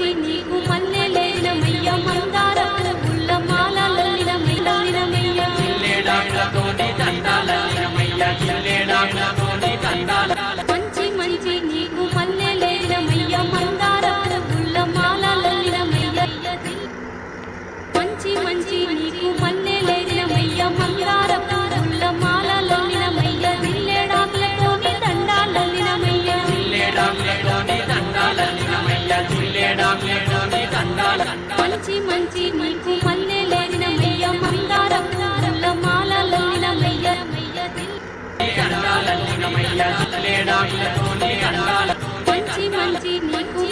మంచి నీకు మల్లె మంచి మంచి నీకు